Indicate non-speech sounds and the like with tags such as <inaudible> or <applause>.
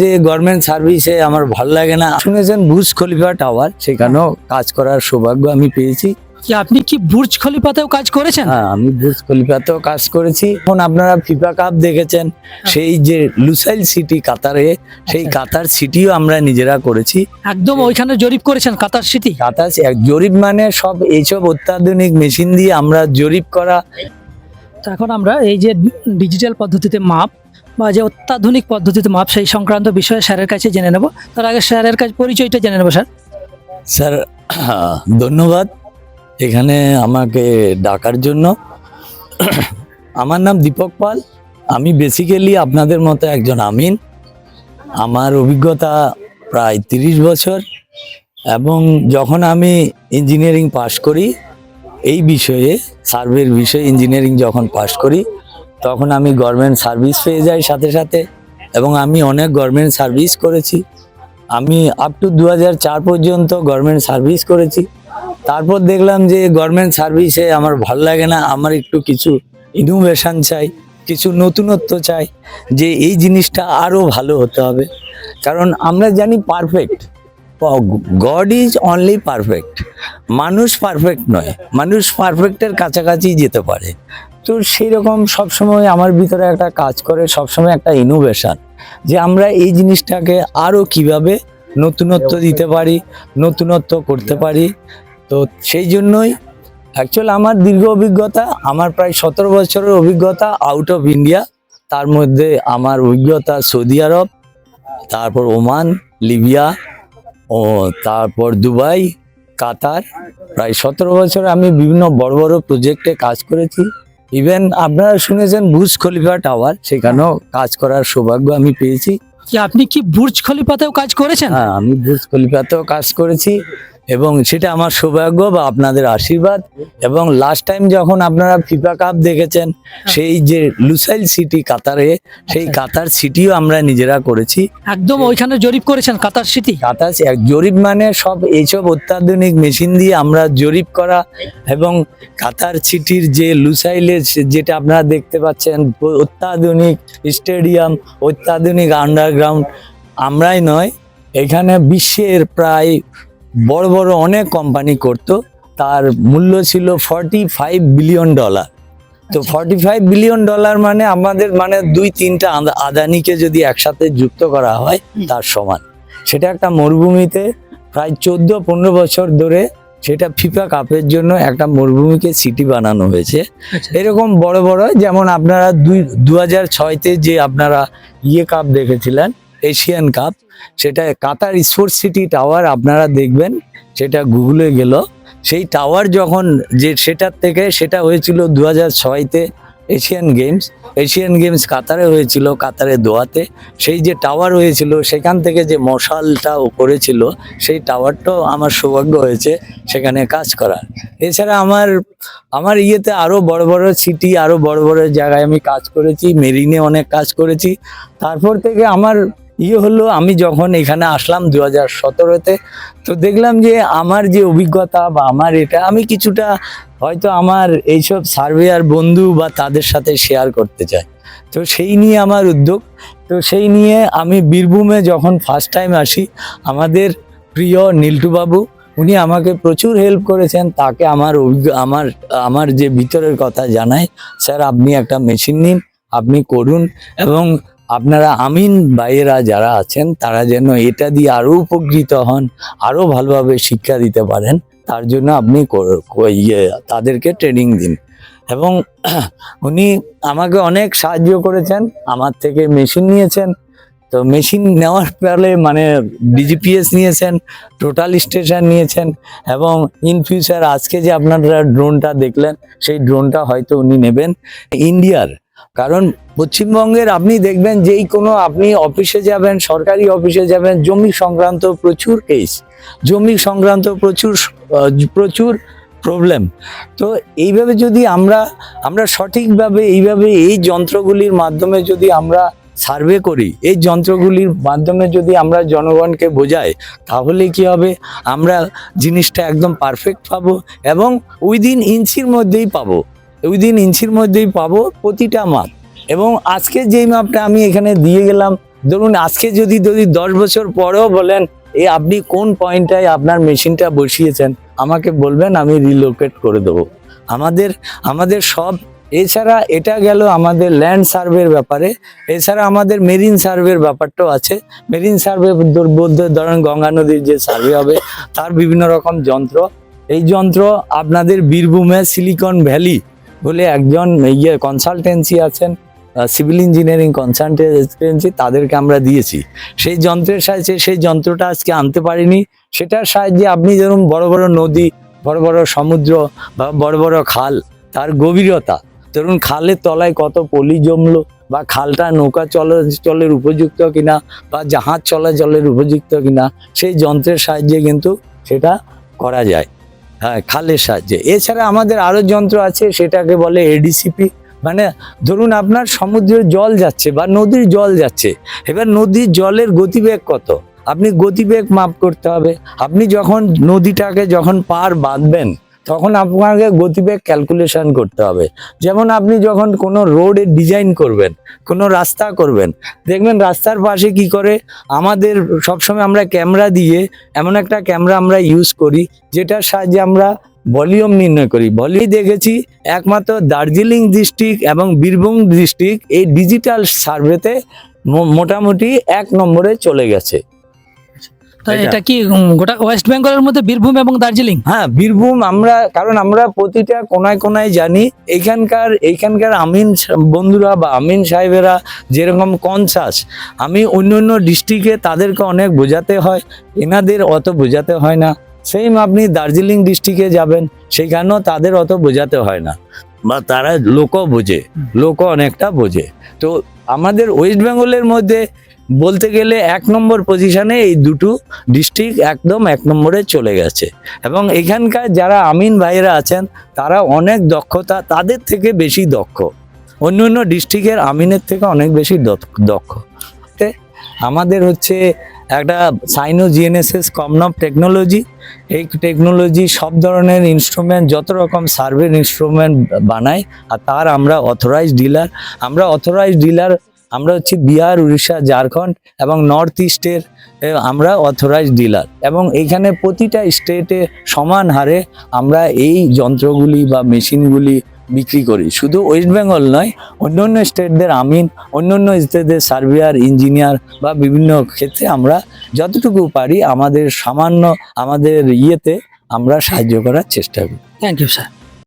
যে গভর্নমেন্ট সার্ভিসে আমার ভালো লাগে না। শুনেছেন বুজ খলিফা টাওয়ার সেখানেও কাজ করার সৌভাগ্য আমি পেয়েছি। কি আপনি কি বুর্জ খলিফাতেও কাজ করেছেন? হ্যাঁ আমি বুজ খলিফাতেও কাজ করেছি। এখন আপনারা ফিফা কাপ দেখেছেন সেই যে লুসাইল সিটি কাতারে সেই আচ্ছা। কাতার সিটিও আমরা নিজেরা করেছি। একদম ওইখানে জরিপ করেছেন কাতার সিটি কাতার জরিপ মানে সব এইসব অত্যাধুনিক মেশিন দিয়ে আমরা জরিপ করা। এখন আমরা এই যে ডিজিটাল পদ্ধতিতে মাপ বা যে অত্যাধুনিক পদ্ধতিতে মাপ সেই সংক্রান্ত বিষয়ে স্যারের কাছে জেনে নেব। তার আগে স্যারের কাছে পরিচয়টা জেনে নেব, স্যার। স্যার, ধন্যবাদ। এখানে আমাকে ডাকার জন্য। আমার নাম দীপক পাল। আমি বেসিক্যালি আপনাদের মতো একজন আমিন। আমার অভিজ্ঞতা প্রায় তিরিশ বছর। এবং যখন আমি ইঞ্জিনিয়ারিং পাশ করি, এই বিষয়ে সার্ভের বিষয়ে ইঞ্জিনিয়ারিং যখন পাশ করি তখন আমি গভর্নমেন্ট সার্ভিস পেয়ে যাই সাথে সাথে এবং আমি অনেক গভর্নমেন্ট সার্ভিস করেছি। আমি আপ টু দু পর্যন্ত গভর্নমেন্ট সার্ভিস করেছি। তারপর দেখলাম যে গভর্নমেন্ট সার্ভিসে আমার ভালো লাগে না, আমার একটু কিছু ইনোভেশন চাই, কিছু নতুনত্ব চাই, যে এই জিনিসটা আরও ভালো হতে হবে। কারণ আমরা জানি perfect God is only perfect মানুষ পারফেক্ট নয়, মানুষ পারফেক্টের কাছাকাছি যেতে পারে। তো সেই রকম সবসময় আমার ভিতরে একটা কাজ করে সবসময় একটা ইনোভেশন যে আমরা এই জিনিসটাকে আরও কীভাবে নতুনত্ব দিতে পারি নতুনত্ব করতে পারি। তো সেই জন্যই অ্যাকচুয়াল আমার দীর্ঘ অভিজ্ঞতা আমার প্রায় সতেরো বছরের অভিজ্ঞতা আউট অফ ইন্ডিয়া তার মধ্যে আমার অভিজ্ঞতা সৌদি আরব তারপর ওমান লিবিয়া ও তারপর দুবাই কাতার। প্রায় সতেরো বছর আমি বিভিন্ন বড় বড় প্রজেক্টে কাজ করেছি। ইভেন আপনারা শুনেছেন বুর্জ খলিফা টাওয়ার সেখানেও কাজ করার সৌভাগ্য আমি পেয়েছি। কি আপনি কি বুর্জ খলিফাতেও কাজ করেছেন? হ্যাঁ আমি বুর্জ খলিফাতেও কাজ করেছি। এবং সেটা আমার সৌভাগ্য বা আপনাদের আশীর্বাদ। এবং লাস্ট টাইম যখন আপনারা ফিফা কাপ দেখেছেন সেই যে লুসাইল সিটি কাতারে সেই আচ্ছা। কাতার সিটিও আমরা নিজেরা করেছি। একদম ওইখানে জরিপ করেছেন কাতার সিটি কাতার জরিপ মানে সব এইসব অত্যাধুনিক মেশিন দিয়ে আমরা জরিপ করা এবং কাতার সিটির যে লুসাইলের যেটা আপনারা দেখতে পাচ্ছেন অত্যাধুনিক স্টেডিয়াম অত্যাধুনিক আন্ডারগ্রাউন্ড আমরাই নয় এখানে বিশ্বের প্রায় বড় বড় অনেক কোম্পানি করত। তার মূল্য ছিল ফর্টি ফাইভ বিলিয়ন ডলার তো। ফর্টি ফাইভ বিলিয়ন ডলার মানে আমাদের মানে দুই তিনটা আদা- আদানিকে যদি একসাথে যুক্ত করা হয় তার সমান। সেটা একটা মরুভূমিতে প্রায় চোদ্দ পনেরো বছর ধরে সেটা ফিফা কাপের জন্য একটা মরুভূমিকে সিটি বানানো হয়েছে। আচ্ছা। এরকম বড় বড় যেমন আপনারা দুই দু হাজার ছয়তে যে আপনারা ইয়ে কাপ দেখেছিলেন এশিয়ান কাপ। সেটা কাতার স্পোর্টস সিটি টাওয়ার আপনারা দেখবেন, সেটা গুগলে গেল। সেই টাওয়ার যখন যে সেটার থেকে, সেটা হয়েছিল দু হাজার ছয়তে এশিয়ান গেমস। এশিয়ান গেমস কাতারে হয়েছিল, কাতারে দোয়াতে। সেই যে টাওয়ার হয়েছিল, সেখান থেকে যে মশালটাও করেছিল, সেই টাওয়ারটাও আমার সৌভাগ্য হয়েছে সেখানে কাজ করার। এছাড়া আমার আমার ইয়েতে আরও বড় বড় সিটি আরও বড় বড় জায়গায় আমি কাজ করেছি, মেরিনে অনেক কাজ করেছি। তারপর থেকে আমার ইয়ে হলো, আমি যখন এখানে আসলাম দু হাজার সতেরোতে, তো দেখলাম যে আমার যে অভিজ্ঞতা বা আমার এটা, আমি কিছুটা হয়তো আমার এইসব সার্ভেয়ার বন্ধু বা তাদের সাথে শেয়ার করতে চাই। তো সেই নিয়ে আমার উদ্যোগ। তো সেই নিয়ে আমি বীরভূমে যখন ফার্স্ট টাইম আসি, আমাদের প্রিয় নীলটু বাবু উনি আমাকে প্রচুর হেল্প করেছেন। তাকে আমার আমার আমার যে ভিতরের কথা জানাই, স্যার, আপনি একটা মেশিন নিন, আপনি করুন। এবং আপনারা আমিন ভাইয়েরা যারা আছেন, তারা যেন এটা দিয়ে আরও উপকৃত হন আরও ভালোভাবে শিক্ষা দিতে পারেন, তার জন্য আপনি ইয়ে তাদেরকে ট্রেনিং দিন। এবং <clears throat> উনি আমাকে অনেক সাহায্য করেছেন, আমার থেকে মেশিন নিয়েছেন। তো মেশিন নেওয়ার ফলে মানে ডিজিপিএস নিয়েছেন টোটাল স্টেশন নিয়েছেন, এবং ইন ফিউচার আজকে যে আপনারা ড্রোনটা দেখলেন, সেই ড্রোনটা হয়তো উনি নেবেন। ইন্ডিয়ার কারণ পশ্চিমবঙ্গের আপনি দেখবেন যেই কোনো আপনি অফিসে যাবেন, সরকারি অফিসে যাবেন, জমি সংক্রান্ত প্রচুর কেস জমি সংক্রান্ত প্রচুর প্রচুর প্রবলেম তো এইভাবে যদি আমরা আমরা সঠিকভাবে এইভাবে এই যন্ত্রগুলির মাধ্যমে যদি আমরা সার্ভে করি, এই যন্ত্রগুলির মাধ্যমে যদি আমরা জনগণকে বোঝাই, তাহলে কি হবে? আমরা জিনিসটা একদম পারফেক্ট পাবো এবং উইদিন ইঞ্চির মধ্যেই পাবো। উইদিন ইঞ্চির মধ্যেই পাবো প্রতিটা মাপ। এবং আজকে যেই মাপটা আমি এখানে দিয়ে গেলাম, ধরুন আজকে যদি যদি দশ বছর পরেও বলেন এই আপনি কোন পয়েন্টটায় আপনার মেশিনটা বসিয়েছেন? আমাকে বলবেন, আমি রিলোকেট করে দেবো। আমাদের আমাদের সব, এছাড়া এটা গেল আমাদের ল্যান্ড সার্ভের ব্যাপারে। এছাড়া আমাদের মেরিন সার্ভের ব্যাপারটাও আছে। মেরিন সার্ভে বলতে ধরেন গঙ্গা নদীর যে সার্ভে হবে, তার বিভিন্ন রকম যন্ত্র। এই যন্ত্র আপনাদের বীরভূমে সিলিকন ভ্যালি বলে একজন ইয়ে কনসালটেন্সি আছেন সিভিল ইঞ্জিনিয়ারিং কনসালটেন্সি তাদেরকে আমরা দিয়েছি। সেই যন্ত্রের সাহায্যে, সেই যন্ত্রটা আজকে আনতে পারিনি। সেটার সাহায্যে আপনি যেরকম বড় বড় নদী, বড় বড় সমুদ্র বা বড় বড় খাল, তার গভীরতা, ধরুন খালের তলায় কত পলি জমলো বা খালটা নৌকা চলাচলের উপযুক্ত কিনা বা জাহাজ চলাচলের উপযুক্ত কিনা, সেই যন্ত্রের সাহায্যে কিন্তু সেটা করা যায়। হ্যাঁ খালের সাহায্যে। এছাড়া আমাদের আরও যন্ত্র আছে, সেটাকে বলে এডিসিপি মানে ধরুন আপনার সমুদ্রের জল যাচ্ছে বা নদীর জল যাচ্ছে, এবার নদীর জলের গতিবেগ কত? আপনি গতিবেগ মাপ করতে হবে। আপনি যখন নদীটাকে যখন পার বাঁধবেন তখন আপনাকে গতিবেগ ক্যালকুলেশন করতে হবে। যেমন আপনি যখন কোনো রোডের ডিজাইন করবেন, কোনো রাস্তা করবেন, দেখবেন রাস্তার পাশে কি করে? আমাদের সবসময় আমরা ক্যামেরা দিয়ে এমন একটা ক্যামেরা আমরা ইউজ করি, যেটার সাহায্যে আমরা ভলিউম নির্ণয় করি। ভলিউম দেখেছি, একমাত্র দার্জিলিং ডিস্ট্রিক্ট এবং বীরভূম ডিস্ট্রিক্ট এই ডিজিটাল সার্ভেতে মোটামুটি এক নম্বরে চলে গেছে। এটা- কি গোটা ওয়েস্ট বেঙ্গলের মধ্যে বীরভূম এবং দার্জিলিং? হ্যাঁ বীরভূম আমরা কারণ আমরা প্রতিটা কোনায় কোনায় জানি এইখানকার এইখানকার আমিন বন্ধুরা বা আমিন সাহেবেরা যেরকম কনসাস আমি অন্য অন্য ডিস্ট্রিক্টে তাদেরকে অনেক বোঝাতে হয় এনাদের অত বোঝাতে হয় না। সেম আপনি দার্জিলিং ডিস্ট্রিক্টে যাবেন সেখানেও তাদের অত বোঝাতে হয় না। বা তারা লোকও বোঝে লোকও অনেকটা বোঝে। তো আমাদের ওয়েস্ট বেঙ্গলের মধ্যে বলতে গেলে এক নম্বর পজিশনে এই দুটো ডিস্ট্রিক্ট একদম এক নম্বরে চলে গেছে। এবং এখানকার যারা আমিন ভাইরা আছেন, তারা অনেক দক্ষতা, তাদের থেকে বেশি দক্ষ। অন্য অন্য ডিস্ট্রিক্টের আমিনের থেকে অনেক বেশি দক্ষ আমাদের হচ্ছে একটা সাইনো জিএনএসএস কমনপ টেকনোলজি এই টেকনোলজি সব ধরনের ইনস্ট্রুমেন্ট যত রকম সার্ভের ইনস্ট্রুমেন্ট বানায়, আর তার আমরা অথরাইজ ডিলার আমরা অথরাইজ ডিলার আমরা হচ্ছে বিহার, উড়িষ্যা, ঝাড়খণ্ড এবং নর্থ ইস্টের আমরা অথরাইজ ডিলার এবং এইখানে প্রতিটা স্টেটে সমান হারে আমরা এই যন্ত্রগুলি বা মেশিনগুলি বিক্রি করি। শুধু ওয়েস্ট বেঙ্গল নয় অন্য অন্য স্টেটদের আমিন অন্য অন্য স্টেটদের সার্ভেয়ার ইঞ্জিনিয়ার বা বিভিন্ন ক্ষেত্রে আমরা যতটুকু পারি আমাদের সামান্য আমাদের ইয়েতে আমরা সাহায্য করার চেষ্টা করি। Thank you sir